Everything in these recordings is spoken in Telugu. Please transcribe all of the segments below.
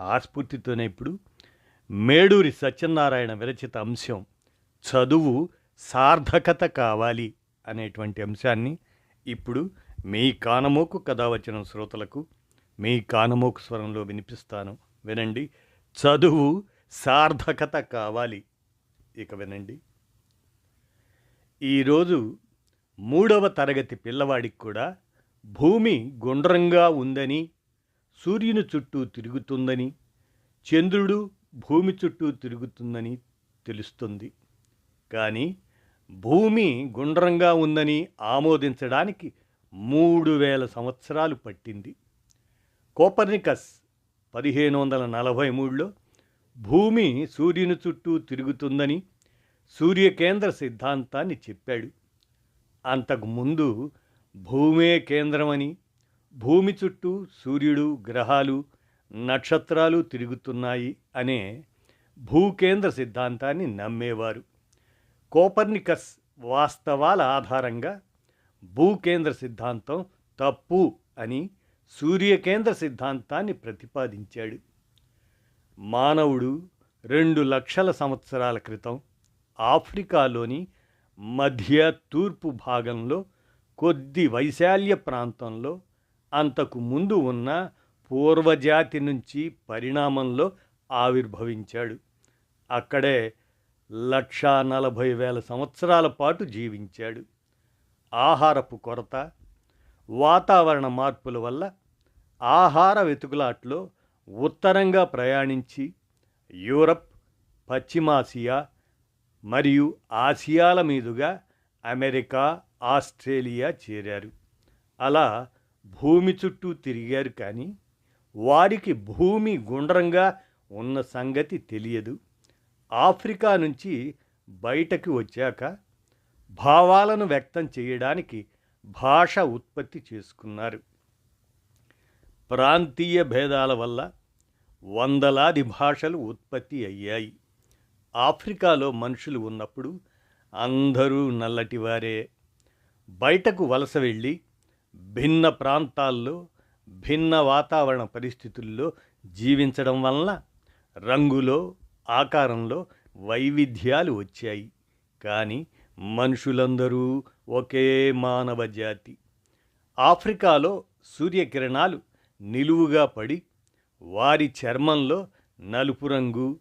ఆస్ఫూర్తితోనే ఇప్పుడు మేడూరి సత్యనారాయణ విరచిత అంశం చదువు సార్థకత కావాలి అనేటువంటి అంశాన్ని ఇప్పుడు మీ కానమోకు కథ వచ్చిన శ్రోతలకు మీ కానమోకు స్వరంలో వినిపిస్తాను. వినండి. చదువు సార్థకత కావాలి. ఇక వినండి. ఈరోజు మూడవ తరగతి పిల్లవాడికి కూడా భూమి గుండ్రంగా ఉందని సూర్యుని చుట్టూ తిరుగుతుందని చంద్రుడు భూమి చుట్టూ తిరుగుతుందని తెలుస్తుంది. కానీ భూమి గుండ్రంగా ఉందని ఆమోదించడానికి మూడు వేల సంవత్సరాలు పట్టింది. కోపర్నికస్ పదిహేను వందల నలభై మూడులో భూమి సూర్యుని చుట్టూ తిరుగుతుందని సూర్యకేంద్ర సిద్ధాంతాన్ని చెప్పాడు. అంతకు ముందు భూమే కేంద్రమని భూమి చుట్టూ సూర్యుడు గ్రహాలు నక్షత్రాలు తిరుగుతున్నాయి అనే భూకేంద్ర సిద్ధాంతాన్ని నమ్మేవారు. కోపర్నికస్ వాస్తవాల ఆధారంగా భూకేంద్ర సిద్ధాంతం తప్పు అని సూర్యకేంద్ర సిద్ధాంతాన్ని ప్రతిపాదించాడు. మానవుడు రెండు లక్షల సంవత్సరాల క్రితం ఆఫ్రికాలోని మధ్య తూర్పు భాగంలో కొద్ది వైశాల్య ప్రాంతంలో అంతకు ముందు ఉన్న పూర్వజాతి నుంచి పరిణామంలో ఆవిర్భవించాడు. అక్కడే లక్షా నలభై వేల సంవత్సరాల పాటు జీవించాడు. ఆహారపు కొరత వాతావరణ మార్పుల వల్ల ఆహార వెతుకులాట్లో ఉత్తరంగా ప్రయాణించి యూరప్ పశ్చిమాసియా మరియు ఆసియాల మీదుగా అమెరికా ఆస్ట్రేలియా చేరారు. అలా భూమి చుట్టూ తిరిగారు కానీ వారికి భూమి గుండ్రంగా ఉన్న సంగతి తెలియదు. ఆఫ్రికా నుంచి బయటకు వచ్చాక భావాలను వ్యక్తం చేయడానికి భాష ఉత్పత్తి చేసుకున్నారు. ప్రాంతీయ భేదాల వల్ల వందలాది భాషలు ఉత్పత్తి అయ్యాయి. ఆఫ్రికాలో మనుషులు ఉన్నప్పుడు అందరూ నల్లటివారే బయటకు వలస వెళ్ళి భిన్న ప్రాంతాల్లో భిన్న వాతావరణ పరిస్థితుల్లో జీవించడం వలన రంగులో ఆకారంలో వైవిధ్యాలు వచ్చాయి. కానీ మనుషులందరూ ఒకే మానవ జాతి. ఆఫ్రికాలో సూర్యకిరణాలు నిలువుగా పడి వారి చర్మంలో నలుపు రంగు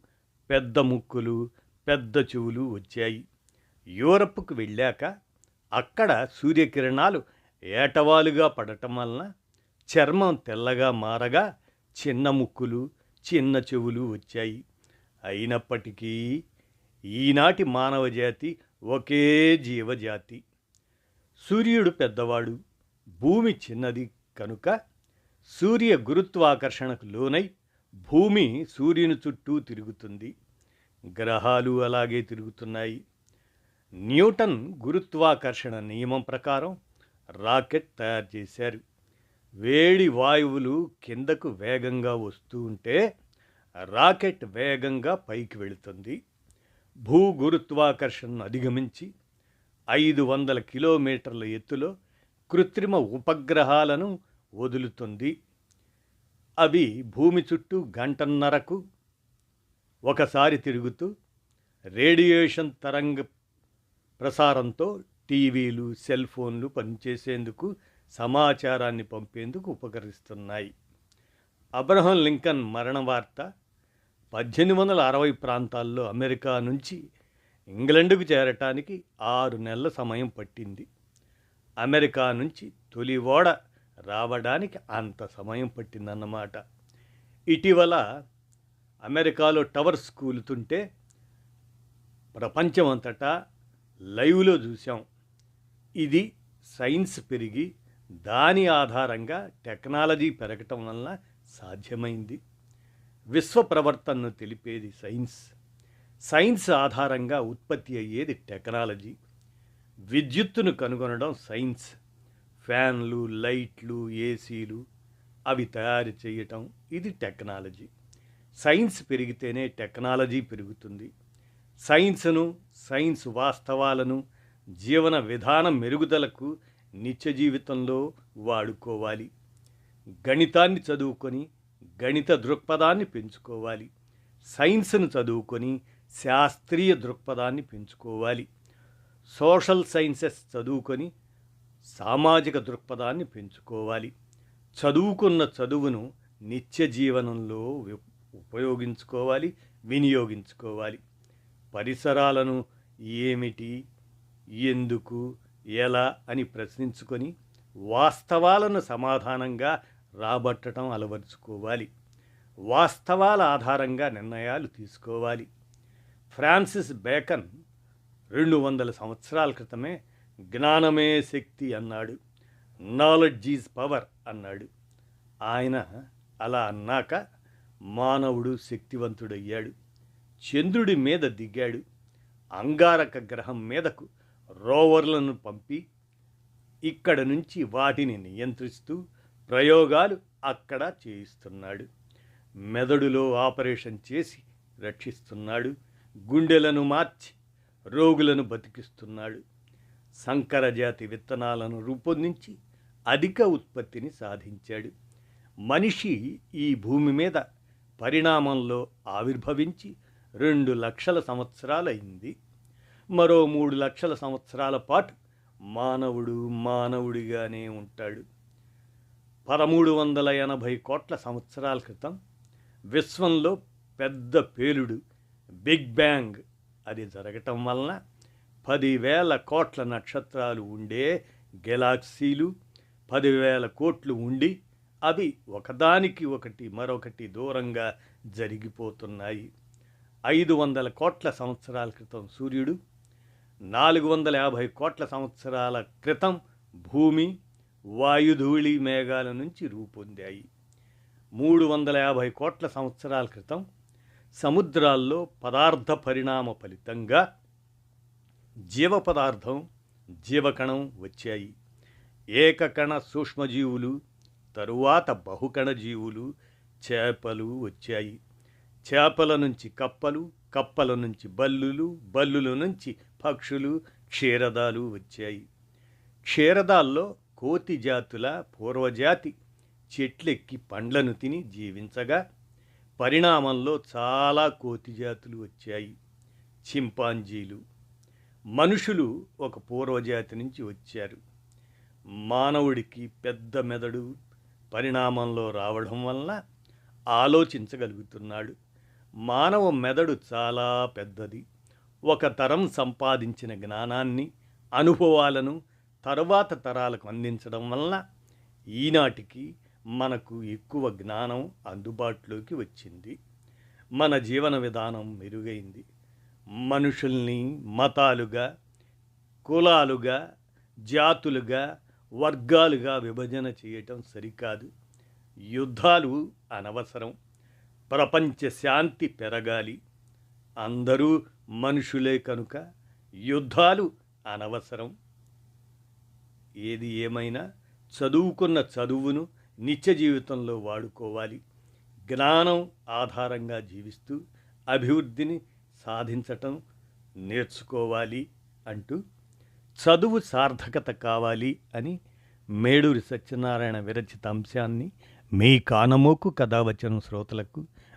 పెద్ద ముక్కులు పెద్ద చెవులు వచ్చాయి. యూరప్కు వెళ్ళాక అక్కడ సూర్యకిరణాలు ఏటవాలుగా పడటం వలన చర్మం తెల్లగా మారగా చిన్న ముక్కులు చిన్న చెవులు వచ్చాయి. అయినప్పటికీ ఈనాటి మానవజాతి ఒకే జీవజాతి. సూర్యుడు పెద్దవాడు భూమి చిన్నది కనుక సూర్య గురుత్వాకర్షణకు లోనై భూమి సూర్యుని చుట్టూ తిరుగుతుంది. గ్రహాలు అలాగే తిరుగుతున్నాయి. న్యూటన్ గురుత్వాకర్షణ నియమం ప్రకారం రాకెట్ తయారు చేశారు. వేడి వాయువులు కిందకు వేగంగా వస్తూ ఉంటే రాకెట్ వేగంగా పైకి వెళుతుంది. భూ గురుత్వాకర్షణను అధిగమించి ఐదు వందల కిలోమీటర్ల ఎత్తులో కృత్రిమ ఉపగ్రహాలను వదులుతుంది. అవి భూమి చుట్టూ గంటన్నరకు ఒకసారి తిరుగుతూ రేడియేషన్ తరంగ ప్రసారంతో టీవీలు సెల్ ఫోన్లు పనిచేసేందుకు సమాచారాన్ని పంపేందుకు ఉపకరిస్తున్నాయి. అబ్రహం లింకన్ మరణ వార్త పద్దెనిమిది వందల అరవై ప్రాంతాల్లో అమెరికా నుంచి ఇంగ్లండ్కు చేరటానికి ఆరు నెలల సమయం పట్టింది. అమెరికా నుంచి తొలి ఓడ రావడానికి అంత సమయం పట్టిందన్నమాట. ఇటీవల అమెరికాలో టవర్స్ కూలుతుంటే ప్రపంచమంతటా లైవ్లో చూసాం ఇది సైన్స్ పెరిగి దాని ఆధారంగా టెక్నాలజీ పెరగటం వలన సాధ్యమైంది. విశ్వ ప్రవర్తనను తెలిపేది సైన్స్. సైన్స్ ఆధారంగా ఉత్పత్తి అయ్యేది టెక్నాలజీ. విద్యుత్తును కనుగొనడం సైన్స్. ఫ్యాన్లు లైట్లు ఏసీలు అవి తయారు చేయటం ఇది టెక్నాలజీ. సైన్స్ పెరిగితేనే టెక్నాలజీ పెరుగుతుంది. సైన్స్ను సైన్స్ వాస్తవాలను జీవన విధానం మెరుగుదలకు నిత్య జీవితంలో వాడుకోవాలి. గణితాన్ని చదువుకొని గణిత దృక్పథాన్ని పెంచుకోవాలి. సైన్స్ను చదువుకొని శాస్త్రీయ దృక్పథాన్ని పెంచుకోవాలి. సోషల్ సైన్సెస్ చదువుకొని సామాజిక దృక్పథాన్ని పెంచుకోవాలి. చదువుకున్న చదువును నిత్య జీవనంలో ఉపయోగించుకోవాలి వినియోగించుకోవాలి. పరిసరాలను ఏమిటి ఎందుకు ఎలా అని ప్రశ్నించుకొని వాస్తవాలను సమాధానంగా రాబట్టడం అలవరుచుకోవాలి. వాస్తవాల ఆధారంగా నిర్ణయాలు తీసుకోవాలి. ఫ్రాన్సిస్ బేకన్ రెండు వందల సంవత్సరాల క్రితమే జ్ఞానమే శక్తి అన్నాడు. నాలెడ్జ్ ఈజ్ పవర్ అన్నాడు. ఆయన అలా అన్నాక మానవుడు శక్తివంతుడయ్యాడు. చంద్రుడి మీద దిగాడు. అంగారక గ్రహం మీదకు రోవర్లను పంపి ఇక్కడ నుంచి వాటిని నియంత్రిస్తూ ప్రయోగాలు అక్కడ చేయిస్తున్నాడు. మెదడులో ఆపరేషన్ చేసి రక్షిస్తున్నాడు. గుండెలను మార్చి రోగులను బతికిస్తున్నాడు. సంకరజాతి విత్తనాలను రూపొందించి అధిక ఉత్పత్తిని సాధించాడు. మనిషి ఈ భూమి మీద పరిణామంలో ఆవిర్భవించి రెండు లక్షల సంవత్సరాలైంది. మరో మూడు లక్షల సంవత్సరాల పాటు మానవుడు మానవుడిగానే ఉంటాడు. పదమూడు వందల ఎనభై కోట్ల సంవత్సరాల క్రితం విశ్వంలో పెద్ద పేలుడు బిగ్ బ్యాంగ్. అది జరగటం వలన పదివేల కోట్ల నక్షత్రాలు ఉండే గెలాక్సీలు పదివేల కోట్లు ఉండి అవి ఒకదానికి ఒకటి మరొకటి దూరంగా జరిగిపోతున్నాయి. ఐదు వందల కోట్ల సంవత్సరాల క్రితం సూర్యుడు నాలుగు వందల యాభై కోట్ల సంవత్సరాల క్రితం భూమి వాయుధూళి మేఘాల నుంచి రూపొందాయి. మూడు వందల యాభై కోట్ల సంవత్సరాల క్రితం సముద్రాల్లో పదార్థ పరిణామ ఫలితంగా జీవ పదార్థం జీవకణం వచ్చాయి. ఏకకణ సూక్ష్మజీవులు తరువాత బహుకణ జీవులు చేపలు వచ్చాయి. చేపల నుంచి కప్పలు కప్పల నుంచి బల్లులు బల్లుల నుంచి పక్షులు క్షీరదాలు వచ్చాయి. క్షీరదాల్లో కోతి జాతుల పూర్వజాతి చెట్లెక్కి పండ్లను తిని జీవించగా పరిణామంలో చాలా కోతి జాతులు వచ్చాయి. చింపాంజీలు. మనుషులు ఒక పూర్వజాతి నుంచి వచ్చారు. మానవుడికి పెద్ద మెదడు పరిణామంలో రావడం వలన ఆలోచించగలుగుతున్నాడు. మానవ మెదడు చాలా పెద్దది. ఒక తరం సంపాదించిన జ్ఞానాన్ని అనుభవాలను తరువాత తరాలకు అందించడం వలన ఈనాటికి మనకు ఎక్కువ జ్ఞానం అందుబాటులోకి వచ్చింది. మన జీవన విధానం మెరుగైంది. మనుషుల్ని మతాలుగా కులాలుగా జాతులుగా వర్గాలుగా విభజన చేయటం సరికాదు. యుద్ధాలు అనవసరం. ప్రపంచ శాంతి పెరగాలి. అందరూ మనుషులే కనుక యుద్ధాలు అనవసరం. ఏది ఏమైనా చదువుకున్న చదువును నిత్య జీవితంలో వాడుకోవాలి. జ్ఞానం ఆధారంగా జీవిస్తూ అభివృద్ధిని సాధించటం నేర్చుకోవాలి అంటూ చదువు సార్థకత కావాలి అని మేడూరి సత్యనారాయణ విరచిత అంశాన్ని మీ కానమోకు కథావచనం శ్రోతలకు